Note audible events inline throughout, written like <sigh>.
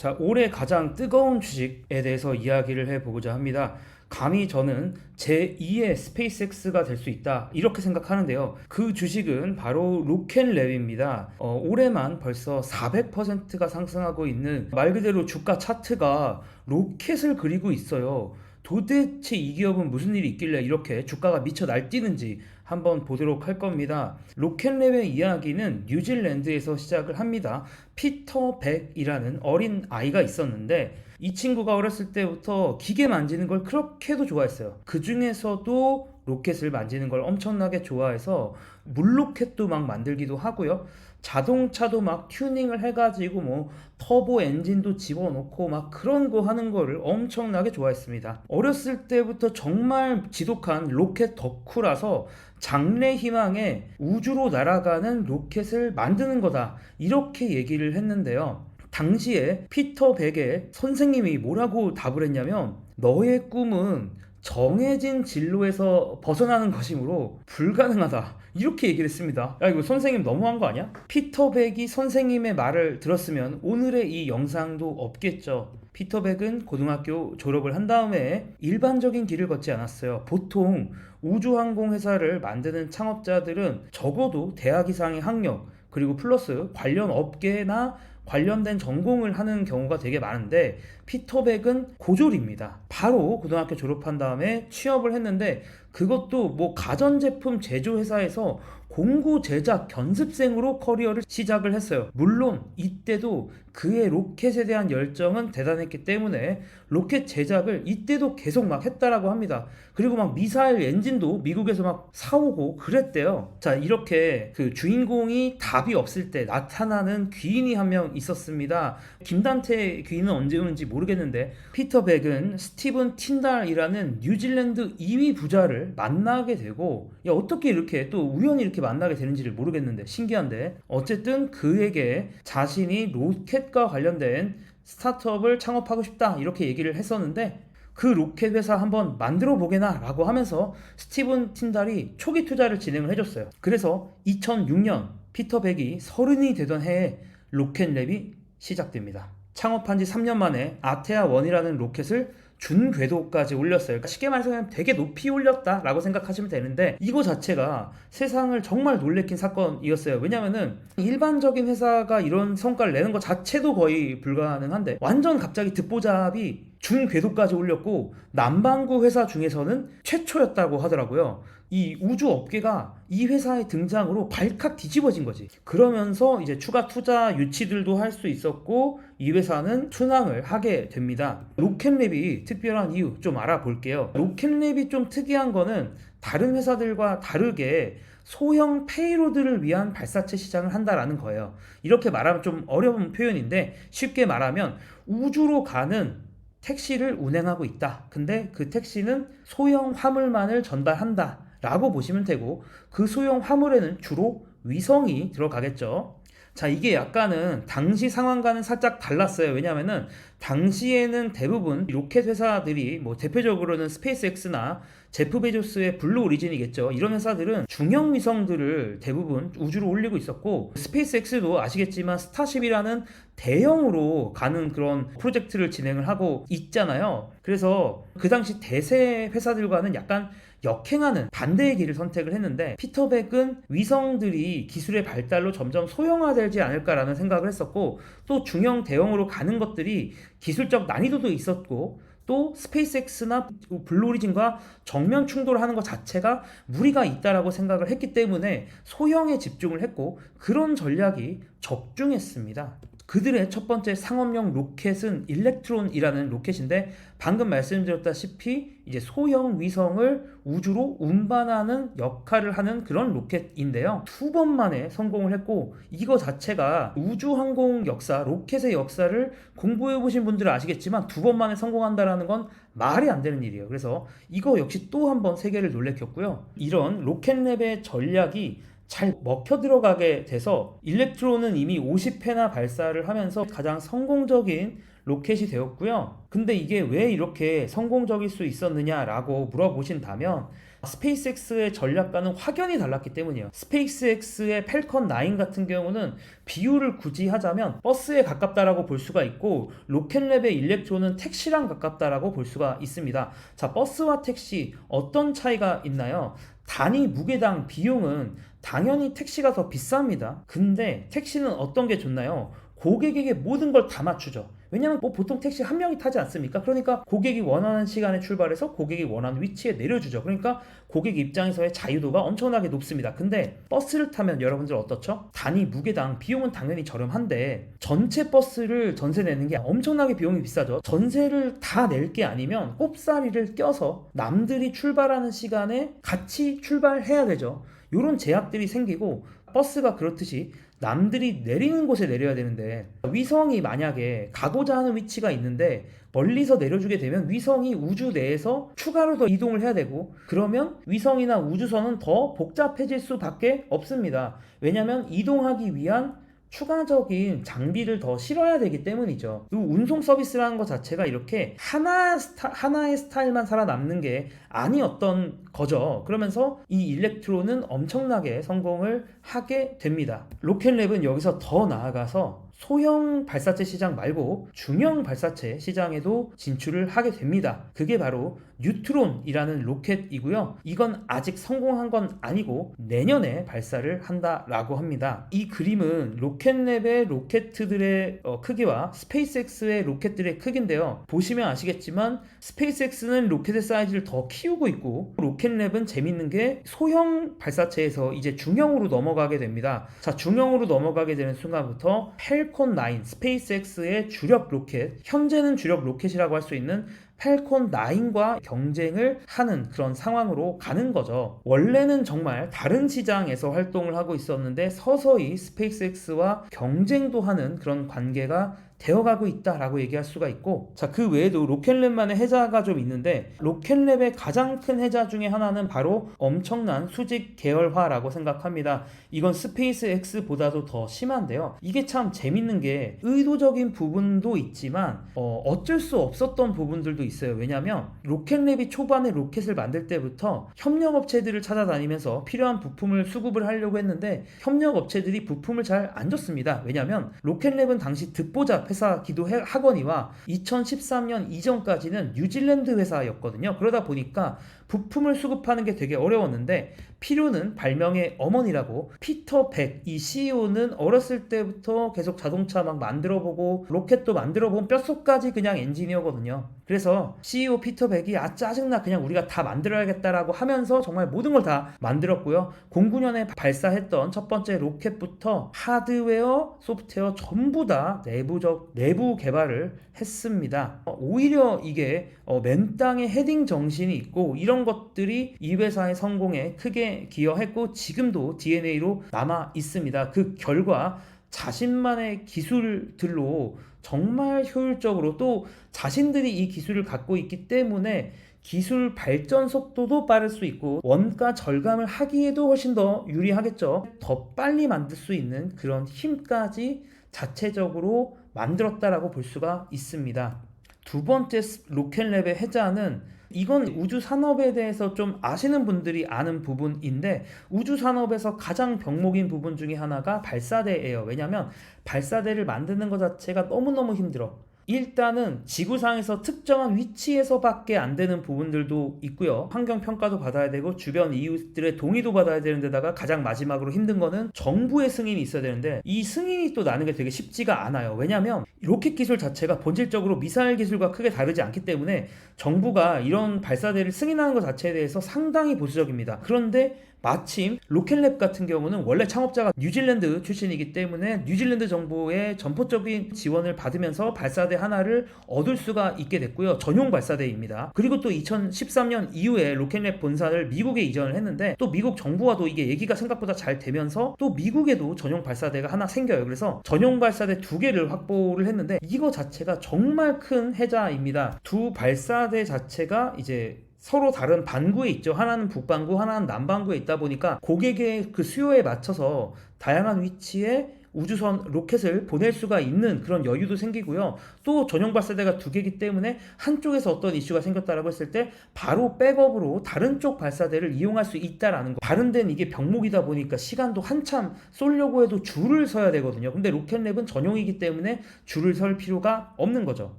자, 올해 가장 뜨거운 주식에 대해서 이야기를 해보고자 합니다. 감히 저는 제2의 스페이스X가 될 수 있다 이렇게 생각하는데요. 그 주식은 바로 로켓랩입니다. 어, 올해만 벌써 400%가 상승하고 있는 말 그대로 주가 차트가 로켓을 그리고 있어요. 도대체 이 기업은 무슨 일이 있길래 이렇게 주가가 미쳐 날뛰는지 한번 보도록 할 겁니다. 로켓랩의 이야기는 뉴질랜드에서 시작을 합니다. 피터 백이라는 어린 아이가 있었는데 이 친구가 어렸을 때부터 기계 만지는 걸 그렇게도 좋아했어요. 그 중에서도 로켓을 만지는 걸 엄청나게 좋아해서 물로켓도 막 만들기도 하고요. 자동차도 막 튜닝을 해가지고 뭐 터보 엔진도 집어넣고 막 그런 거 하는 거를 엄청나게 좋아했습니다. 어렸을 때부터 정말 지독한 로켓 덕후라서 장래 희망에 우주로 날아가는 로켓을 만드는 거다. 이렇게 얘기를 했는데요. 당시에 피터 백의 선생님이 뭐라고 답을 했냐면 너의 꿈은 정해진 진로에서 벗어나는 것이므로 불가능하다. 이렇게 얘기를 했습니다. 야, 이거 선생님 너무한 거 아니야? 피터 백이 선생님의 말을 들었으면 오늘의 이 영상도 없겠죠. 피터 백은 고등학교 졸업을 한 다음에 일반적인 길을 걷지 않았어요. 보통 우주항공 회사를 만드는 창업자들은 적어도 대학 이상의 학력 그리고 플러스 관련 업계나 관련된 전공을 하는 경우가 되게 많은데 피터백은 고졸입니다. 바로 고등학교 졸업한 다음에 취업을 했는데 그것도 뭐 가전제품 제조회사에서 공구 제작 견습생으로 커리어를 시작을 했어요. 물론 이때도 그의 로켓에 대한 열정은 대단했기 때문에 로켓 제작을 이때도 계속 막 했다라고 합니다. 그리고 막 미사일 엔진도 미국에서 막 사오고 그랬대요. 자, 이렇게 그 주인공이 답이 없을 때 나타나는 귀인이 한 명 있었습니다. 김단태 귀인은 언제 오는지 모르겠는데 피터 백은 스티븐 틴달이라는 뉴질랜드 2위 부자를 만나게 되고 야, 어떻게 이렇게 또 우연히 이렇게 만나게 되는지를 모르겠는데 신기한데 어쨌든 그에게 자신이 로켓과 관련된 스타트업을 창업하고 싶다 이렇게 얘기를 했었는데 그 로켓 회사 한번 만들어 보게나 라고 하면서 스티븐 틴달이 초기 투자를 진행을 해줬어요. 그래서 2006년 피터 백이 서른이 되던 해에 로켓랩이 시작됩니다. 창업한 지 3년 만에 아테아 1이라는 로켓을 준 궤도까지 올렸어요. 그러니까 쉽게 말해서 그냥 되게 높이 올렸다라고 생각하시면 되는데 이거 자체가 세상을 정말 놀래킨 사건이었어요. 왜냐면은 일반적인 회사가 이런 성과를 내는 것 자체도 거의 불가능한데 완전 갑자기 듣보잡이 중궤도까지 올렸고 남반구 회사 중에서는 최초였다고 하더라고요. 이 우주 업계가 이 회사의 등장으로 발칵 뒤집어진 거지. 그러면서 이제 추가 투자 유치들도 할 수 있었고 이 회사는 순항을 하게 됩니다. 로켓랩이 특별한 이유 좀 알아볼게요. 로켓랩이 좀 특이한 거는 다른 회사들과 다르게 소형 페이로드를 위한 발사체 시장을 한다라는 거예요. 이렇게 말하면 좀 어려운 표현인데 쉽게 말하면 우주로 가는 택시를 운행하고 있다. 근데 그 택시는 소형 화물만을 전달한다. 라고 보시면 되고 그 소형 화물에는 주로 위성이 들어가겠죠. 자, 이게 약간은 당시 상황과는 살짝 달랐어요. 왜냐면은 당시에는 대부분 로켓 회사들이 뭐 대표적으로는 스페이스X나 제프 베조스의 블루 오리진이겠죠. 이런 회사들은 중형 위성들을 대부분 우주로 올리고 있었고 스페이스X도 아시겠지만 스타쉽이라는 대형으로 가는 그런 프로젝트를 진행을 하고 있잖아요. 그래서 그 당시 대세 회사들과는 약간 역행하는 반대의 길을 선택을 했는데 피터백은 위성들이 기술의 발달로 점점 소형화되지 않을까라는 생각을 했었고 또 중형 대형으로 가는 것들이 기술적 난이도도 있었고 또 스페이스X나 블루오리진과 정면 충돌하는 것 자체가 무리가 있다라고 생각을 했기 때문에 소형에 집중을 했고 그런 전략이 적중했습니다. 그들의 첫 번째 상업용 로켓은 일렉트론이라는 로켓인데 방금 말씀드렸다시피 이제 소형 위성을 우주로 운반하는 역할을 하는 그런 로켓인데요. 두 번 만에 성공을 했고 이거 자체가 우주 항공 역사, 로켓의 역사를 공부해 보신 분들은 아시겠지만 두 번 만에 성공한다라는 건 말이 안 되는 일이에요. 그래서 이거 역시 또 한 번 세계를 놀래켰고요. 이런 로켓랩의 전략이 잘 먹혀 들어가게 돼서 일렉트론은 이미 50회나 발사를 하면서 가장 성공적인 로켓이 되었고요. 근데 이게 왜 이렇게 성공적일 수 있었느냐라고 물어보신다면 스페이스X의 전략과는 확연히 달랐기 때문이에요. 스페이스X의 펠컨 9 같은 경우는 비율을 굳이 하자면 버스에 가깝다라고 볼 수가 있고 로켓랩의 일렉트로는 택시랑 가깝다라고 볼 수가 있습니다. 자, 버스와 택시 어떤 차이가 있나요? 단위 무게당 비용은 당연히 택시가 더 비쌉니다. 근데 택시는 어떤 게 좋나요? 고객에게 모든 걸 다 맞추죠. 왜냐면 뭐 보통 택시 한 명이 타지 않습니까? 그러니까 고객이 원하는 시간에 출발해서 고객이 원하는 위치에 내려주죠. 그러니까 고객 입장에서의 자유도가 엄청나게 높습니다. 근데 버스를 타면 여러분들 어떻죠? 단위 무게당 비용은 당연히 저렴한데 전체 버스를 전세 내는 게 엄청나게 비용이 비싸죠. 전세를 다 낼 게 아니면 꼽사리를 껴서 남들이 출발하는 시간에 같이 출발해야 되죠. 이런 제약들이 생기고 버스가 그렇듯이 남들이 내리는 곳에 내려야 되는데 위성이 만약에 가고자 하는 위치가 있는데 멀리서 내려주게 되면 위성이 우주 내에서 추가로 더 이동을 해야 되고 그러면 위성이나 우주선은 더 복잡해질 수밖에 없습니다. 왜냐하면 이동하기 위한 추가적인 장비를 더 실어야 되기 때문이죠. 이 운송 서비스라는 것 자체가 이렇게 하나 스타, 하나의 스타일만 살아남는 게 아니었던 거죠. 그러면서 이 일렉트로는 엄청나게 성공을 하게 됩니다. 로켓랩은 여기서 더 나아가서 소형 발사체 시장 말고 중형 발사체 시장에도 진출을 하게 됩니다. 그게 바로 뉴트론이라는 로켓이고요. 이건 아직 성공한 건 아니고 내년에 발사를 한다라고 합니다. 이 그림은 로켓랩의 로켓들의 어, 크기와 스페이스X의 로켓들의 크기인데요. 보시면 아시겠지만 스페이스X는 로켓의 사이즈를 더 키우고 있고 로켓랩은 재밌는 게 소형 발사체에서 이제 중형으로 넘어가게 됩니다. 자, 중형으로 넘어가게 되는 순간부터 펠콘 9 스페이스X의 주력 로켓, 현재는 주력 로켓이라고 할 수 있는 펠콘 9과 경쟁을 하는 그런 상황으로 가는 거죠. 원래는 정말 다른 시장에서 활동을 하고 있었는데 서서히 스페이스X와 경쟁도 하는 그런 관계가 되어가고 있다라고 얘기할 수가 있고 자 그 외에도 로켓랩만의 해자가 좀 있는데 로켓랩의 가장 큰 해자 중에 하나는 바로 엄청난 수직 계열화라고 생각합니다. 이건 스페이스 X보다도 더 심한데요. 이게 참 재밌는 게 의도적인 부분도 있지만 어, 어쩔 수 없었던 부분들도 있어요. 왜냐하면 로켓랩이 초반에 로켓을 만들 때부터 협력업체들을 찾아다니면서 필요한 부품을 수급을 하려고 했는데 협력업체들이 부품을 잘 안 줬습니다. 왜냐하면 로켓랩은 당시 듣보잡 회사 기도 하거니와 2013년 이전까지는 뉴질랜드 회사였거든요. 그러다 보니까 부품을 수급하는 게 되게 어려웠는데 필요는 발명의 어머니라고 피터 백 이 CEO는 어렸을 때부터 계속 자동차 막 만들어보고 로켓도 만들어본 뼛속까지 그냥 엔지니어거든요. 그래서 CEO 피터 백이 아 짜증나 그냥 우리가 다 만들어야겠다라고 하면서 정말 모든 걸 다 만들었고요. 09년에 발사했던 첫 번째 로켓부터 하드웨어, 소프트웨어 전부 다 내부적 내부 개발을 했습니다. 어, 오히려 이게 어, 맨 땅에 헤딩 정신이 있고 이런 것들이 이 회사의 성공에 크게 기여했고 지금도 DNA로 남아 있습니다. 그 결과 자신만의 기술들로 정말 효율적으로 또 자신들이 이 기술을 갖고 있기 때문에 기술 발전 속도도 빠를 수 있고 원가 절감을 하기에도 훨씬 더 유리하겠죠. 더 빨리 만들 수 있는 그런 힘까지 자체적으로 만들었다라고 볼 수가 있습니다. 두 번째 로켓랩의 해자는 이건 우주 산업에 대해서 좀 아시는 분들이 아는 부분인데 우주 산업에서 가장 병목인 부분 중에 하나가 발사대예요. 왜냐하면 발사대를 만드는 것 자체가 너무너무 힘들어. 일단은 지구상에서 특정한 위치에서밖에 안 되는 부분들도 있고요. 환경 평가도 받아야 되고 주변 이웃들의 동의도 받아야 되는 데다가 가장 마지막으로 힘든 거는 정부의 승인이 있어야 되는데 이 승인이 또 나는 게 되게 쉽지가 않아요. 왜냐하면 로켓 기술 자체가 본질적으로 미사일 기술과 크게 다르지 않기 때문에 정부가 이런 발사대를 승인하는 것 자체에 대해서 상당히 보수적입니다. 그런데 마침 로켓랩 같은 경우는 원래 창업자가 뉴질랜드 출신이기 때문에 뉴질랜드 정부의 전폭적인 지원을 받으면서 발사대 하나를 얻을 수가 있게 됐고요. 전용 발사대입니다. 그리고 또 2013년 이후에 로켓랩 본사를 미국에 이전을 했는데 또 미국 정부와도 이게 얘기가 생각보다 잘 되면서 또 미국에도 전용 발사대가 하나 생겨요. 그래서 전용 발사대 두 개를 확보를 했는데 이거 자체가 정말 큰 해자입니다. 두 발사대 자체가 이제 서로 다른 반구에 있죠. 하나는 북반구, 하나는 남반구에 있다 보니까 고객의 그 수요에 맞춰서 다양한 위치에 우주선 로켓을 보낼 수가 있는 그런 여유도 생기고요. 또 전용 발사대가 두 개이기 때문에 한쪽에서 어떤 이슈가 생겼다라고 했을 때 바로 백업으로 다른 쪽 발사대를 이용할 수 있다라는 거. 다른 데는 이게 병목이다 보니까 시간도 한참 쏠려고 해도 줄을 서야 되거든요. 근데 로켓랩은 전용이기 때문에 줄을 설 필요가 없는 거죠.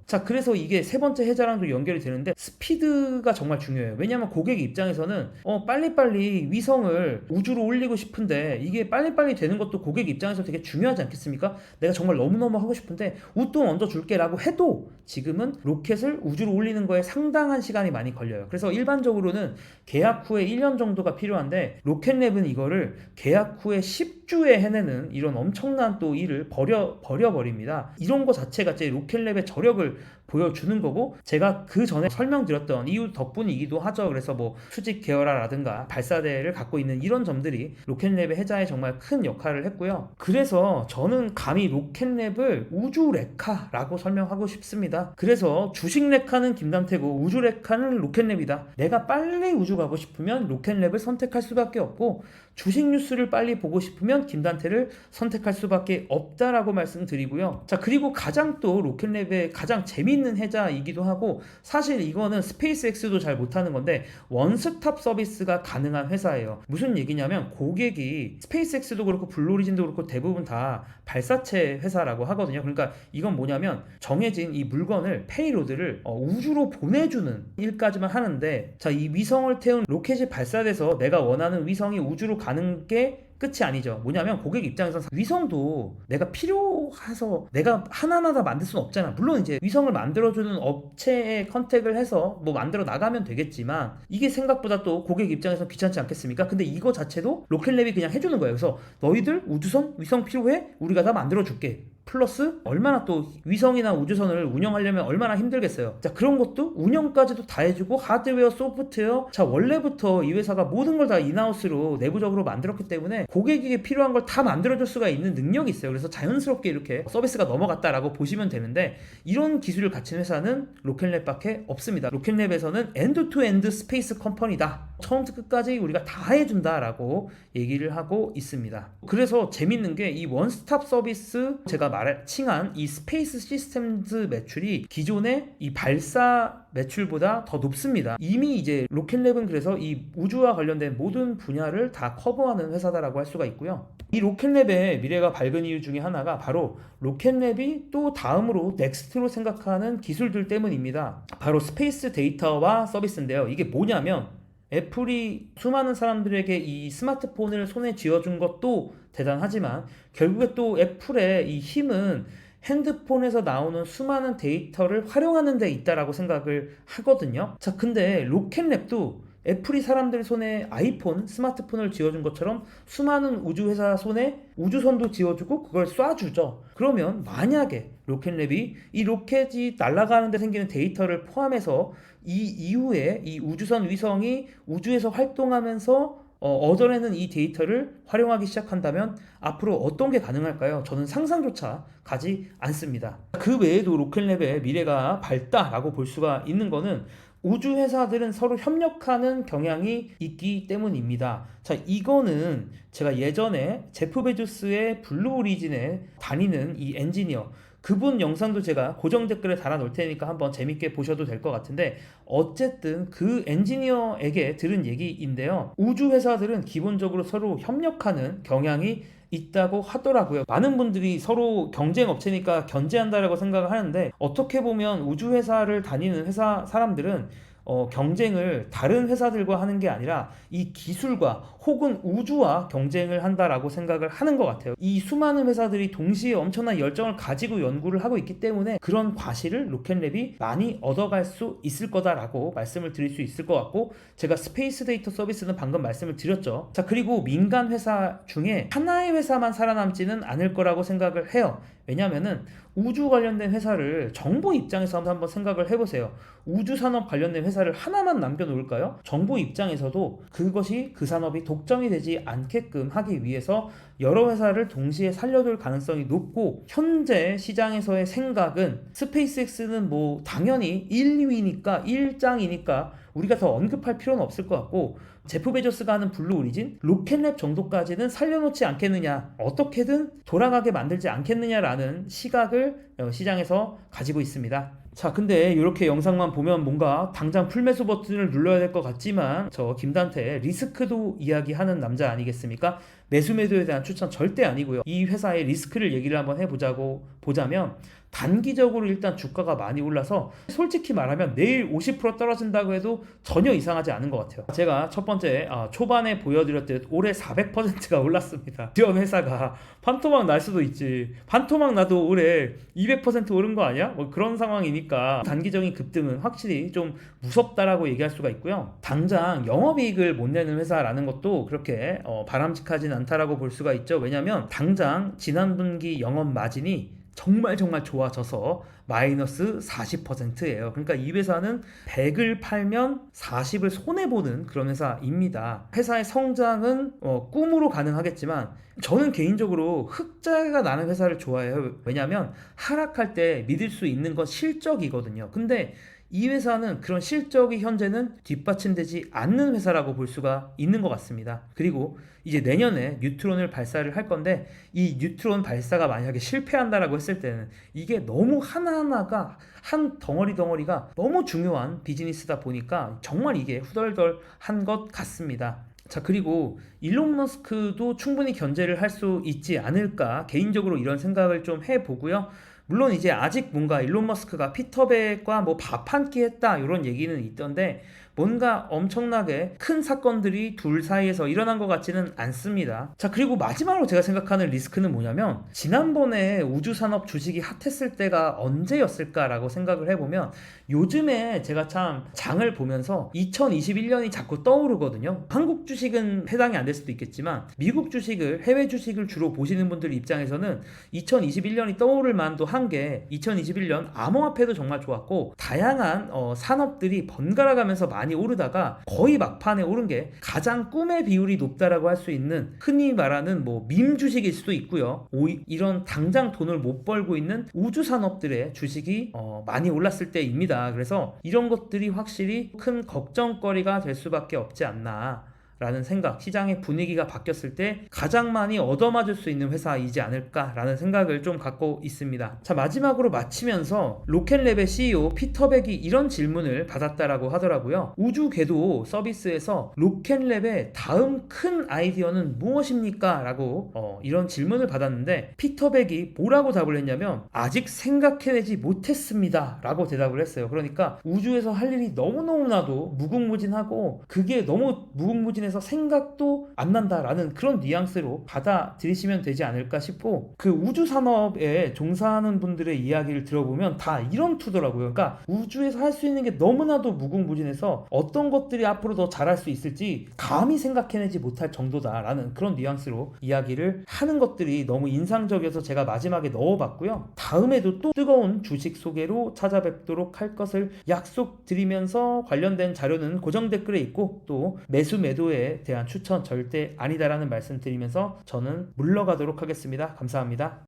자, 그래서 이게 세 번째 해자랑도 연결이 되는데 스피드가 정말 중요해요. 왜냐하면 고객 입장에서는 어, 빨리빨리 위성을 우주로 올리고 싶은데 이게 빨리빨리 되는 것도 고객 입장에서 되게 중요하지 않겠습니까? 내가 정말 너무너무 하고 싶은데 웃돈 얹어줄게 라고 해도 지금은 로켓을 우주로 올리는 거에 상당한 시간이 많이 걸려요. 그래서 일반적으로는 계약 후에 1년 정도가 필요한데 로켓랩은 이거를 계약 후에 10주에 해내는 이런 엄청난 또 일을 버려, 버려 버립니다. 이런 거 자체가 제 로켓랩의 저력을 보여주는 거고 제가 그 전에 설명드렸던 이유 덕분이기도 하죠. 그래서 뭐 수직 계열화라든가 발사대를 갖고 있는 이런 점들이 로켓랩의 해자에 정말 큰 역할을 했고요. 그래서 저는 감히 로켓랩을 우주 레카라고 설명하고 싶습니다. 그래서 주식 레카는 김단태고 우주 레카는 로켓랩이다. 내가 빨리 우주 가고 싶으면 로켓랩을 선택할 수밖에 없고 주식 뉴스를 빨리 보고 싶으면 김단태를 선택할 수밖에 없다라고 말씀드리고요. 자, 그리고 가장 또 로켓랩의 가장 재미있는 해자이기도 하고 사실 이거는 스페이스X도 잘 못하는 건데 원스톱 서비스가 가능한 회사예요. 무슨 얘기냐면 고객이 스페이스X도 그렇고 블루오리진도 그렇고 대부분 다 발사체 회사라고 하거든요. 그러니까 이건 뭐냐면 정해진 이 물건을 페이로드를 어, 우주로 보내주는 일까지만 하는데 자, 이 위성을 태운 로켓이 발사돼서 내가 원하는 위성이 우주로 가는 게 끝이 아니죠. 뭐냐면 고객 입장에서 위성도 내가 필요해서 내가 하나하나 다 만들 수는 없잖아. 물론 이제 위성을 만들어주는 업체에 컨택을 해서 뭐 만들어 나가면 되겠지만 이게 생각보다 또 고객 입장에서 귀찮지 않겠습니까? 근데 이거 자체도 로켓랩이 그냥 해주는 거예요. 그래서 너희들 우주선 위성 필요해? 우리가 다 만들어줄게. 플러스 얼마나 또 위성이나 우주선을 운영하려면 얼마나 힘들겠어요. 자 그런 것도 운영까지도 다 해주고 하드웨어, 소프트웨어. 자 원래부터 이 회사가 모든 걸 다 인하우스로 내부적으로 만들었기 때문에 고객에게 필요한 걸 다 만들어줄 수가 있는 능력이 있어요. 그래서 자연스럽게 이렇게 서비스가 넘어갔다라고 보시면 되는데 이런 기술을 갖춘 회사는 로켓랩밖에 없습니다. 로켓랩에서는 엔드 투 엔드 스페이스 컴퍼니다. 처음부터 끝까지 우리가 다 해준다라고 얘기를 하고 있습니다. 그래서 재밌는 게 이 원스톱 서비스 제가 말 칭한 이 스페이스 시스템즈 매출이 기존의 이 발사 매출보다 더 높습니다. 이미 이제 로켓랩은 그래서 이 우주와 관련된 모든 분야를 다 커버하는 회사다라고 할 수가 있고요. 이 로켓랩의 미래가 밝은 이유 중에 하나가 바로 로켓랩이 또 다음으로 넥스트로 생각하는 기술들 때문입니다. 바로 스페이스 데이터와 서비스인데요. 이게 뭐냐면 애플이 수많은 사람들에게 이 스마트폰을 손에 쥐어준 것도 대단하지만 결국에 또 애플의 이 힘은 핸드폰에서 나오는 수많은 데이터를 활용하는 데 있다라고 생각을 하거든요. 자, 근데 로켓랩도 애플이 사람들 손에 아이폰, 스마트폰을 쥐어준 것처럼 수많은 우주회사 손에 우주선도 쥐어주고 그걸 쏴주죠. 그러면 만약에 로켓랩이 이 로켓이 날아가는데 생기는 데이터를 포함해서 이 이후에 이 우주선 위성이 우주에서 활동하면서 어, 얻어내는 이 데이터를 활용하기 시작한다면 앞으로 어떤 게 가능할까요? 저는 상상조차 가지 않습니다. 그 외에도 로켓랩의 미래가 밝다라고 볼 수가 있는 거는 우주 회사들은 서로 협력하는 경향이 있기 때문입니다. 자, 이거는 제가 예전에 제프 베조스의 블루 오리진에 다니는 이 엔지니어 그분 영상도 제가 고정 댓글에 달아 놓을 테니까 한번 재밌게 보셔도 될 것 같은데 어쨌든 그 엔지니어에게 들은 얘기인데요. 우주 회사들은 기본적으로 서로 협력하는 경향이 있다고 하더라고요. 많은 분들이 서로 경쟁 업체니까 견제한다라고 생각을 하는데 어떻게 보면 우주 회사를 다니는 회사 사람들은 어, 경쟁을 다른 회사들과 하는 게 아니라 이 기술과 혹은 우주와 경쟁을 한다라고 생각을 하는 것 같아요. 이 수많은 회사들이 동시에 엄청난 열정을 가지고 연구를 하고 있기 때문에 그런 과실을 로켓랩이 많이 얻어갈 수 있을 거다라고 말씀을 드릴 수 있을 것 같고 제가 스페이스 데이터 서비스는 방금 말씀을 드렸죠. 자 그리고 민간 회사 중에 하나의 회사만 살아남지는 않을 거라고 생각을 해요. 왜냐면은 우주 관련된 회사를 정부 입장에서 한번 생각을 해보세요. 우주 산업 관련된 회사를 하나만 남겨놓을까요? 정부 입장에서도 그것이 그 산업이 독점이 되지 않게끔 하기 위해서 여러 회사를 동시에 살려둘 가능성이 높고 현재 시장에서의 생각은 스페이스X는 뭐 당연히 1, 2위니까 1장이니까 우리가 더 언급할 필요는 없을 것 같고 제프 베조스가 하는 블루 오리진 로켓랩 정도까지는 살려놓지 않겠느냐 어떻게든 돌아가게 만들지 않겠느냐라는 시각을 어, 시장에서 가지고 있습니다. 자 근데 이렇게 영상만 보면 뭔가 당장 풀매수 버튼을 눌러야 될 것 같지만 저 김단태 리스크도 이야기하는 남자 아니겠습니까? 매수 매도에 대한 추천 절대 아니고요. 이 회사의 리스크를 얘기를 한번 해보자고 보자면 단기적으로 일단 주가가 많이 올라서 솔직히 말하면 내일 50% 떨어진다고 해도 전혀 이상하지 않은 것 같아요. 제가 첫 번째 아, 초반에 보여드렸듯 올해 400%가 올랐습니다. <laughs> 이런 회사가 판토막 날 수도 있지. 판토막 나도 올해 200% 오른 거 아니야? 뭐 그런 상황이니까 단기적인 급등은 확실히 좀 무섭다라고 얘기할 수가 있고요. 당장 영업이익을 못 내는 회사라는 것도 그렇게 어, 바람직하진 않 다라고 볼 수가 있죠. 왜냐하면 당장 지난 분기 영업 마진이 정말 정말 좋아져서 마이너스 40%예요. 그러니까 이 회사는 100을 팔면 40을 손해 보는 그런 회사입니다. 회사의 성장은 어, 꿈으로 가능하겠지만 저는 개인적으로 흑자가 나는 회사를 좋아해요. 왜냐하면 하락할 때 믿을 수 있는 건 실적이거든요. 근데 이 회사는 그런 실적이 현재는 뒷받침되지 않는 회사라고 볼 수가 있는 것 같습니다. 그리고 이제 내년에 뉴트론을 발사를 할 건데 이 뉴트론 발사가 만약에 실패한다라고 했을 때는 이게 너무 하나하나가 한 덩어리 덩어리가 너무 중요한 비즈니스다 보니까 정말 이게 후덜덜한 것 같습니다. 자 그리고 일론 머스크도 충분히 견제를 할 수 있지 않을까 개인적으로 이런 생각을 좀 해보고요. 물론 이제 아직 뭔가 일론 머스크가 피터백과 뭐 밥 한 끼 했다 이런 얘기는 있던데 뭔가 엄청나게 큰 사건들이 둘 사이에서 일어난 것 같지는 않습니다. 자 그리고 마지막으로 제가 생각하는 리스크는 뭐냐면 지난번에 우주산업 주식이 핫했을 때가 언제였을까라고 생각을 해보면 요즘에 제가 참 장을 보면서 2021년이 자꾸 떠오르거든요. 한국 주식은 해당이 안 될 수도 있겠지만 미국 주식을 해외 주식을 주로 보시는 분들 입장에서는 2021년이 떠오를 만도 한 게 2021년 암호화폐도 정말 좋았고 다양한 어, 산업들이 번갈아 가면서 많이 오르다가 거의 막판에 오른 게 가장 꿈의 비율이 높다라고 할 수 있는 흔히 말하는 뭐 밈 주식일 수도 있고요. 오이, 이런 당장 돈을 못 벌고 있는 우주 산업들의 주식이 어, 많이 올랐을 때입니다. 그래서 이런 것들이 확실히 큰 걱정거리가 될 수밖에 없지 않나. 라는 생각, 시장의 분위기가 바뀌었을 때 가장 많이 얻어맞을 수 있는 회사이지 않을까라는 생각을 좀 갖고 있습니다. 자, 마지막으로 마치면서 로켓랩의 CEO 피터백이 이런 질문을 받았다라고 하더라고요. 우주 궤도 서비스에서 로켓랩의 다음 큰 아이디어는 무엇입니까? 라고 어, 이런 질문을 받았는데 피터백이 뭐라고 답을 했냐면 아직 생각해내지 못했습니다. 라고 대답을 했어요. 그러니까 우주에서 할 일이 너무너무나도 무궁무진하고 그게 너무 무궁무진 해서 생각도 안 난다라는 그런 뉘앙스로 받아들이시면 되지 않을까 싶고 그 우주 산업에 종사하는 분들의 이야기를 들어보면 다 이런 투더라고요. 그러니까 우주에서 할 수 있는 게 너무나도 무궁무진해서 어떤 것들이 앞으로 더 잘할 수 있을지 감히 생각해내지 못할 정도다라는 그런 뉘앙스로 이야기를 하는 것들이 너무 인상적이어서 제가 마지막에 넣어봤고요. 다음에도 또 뜨거운 주식 소개로 찾아뵙도록 할 것을 약속드리면서 관련된 자료는 고정 댓글에 있고 또 매수 매도에 대한 추천 절대 아니다라는 말씀 드리면서 저는 물러가도록 하겠습니다. 감사합니다.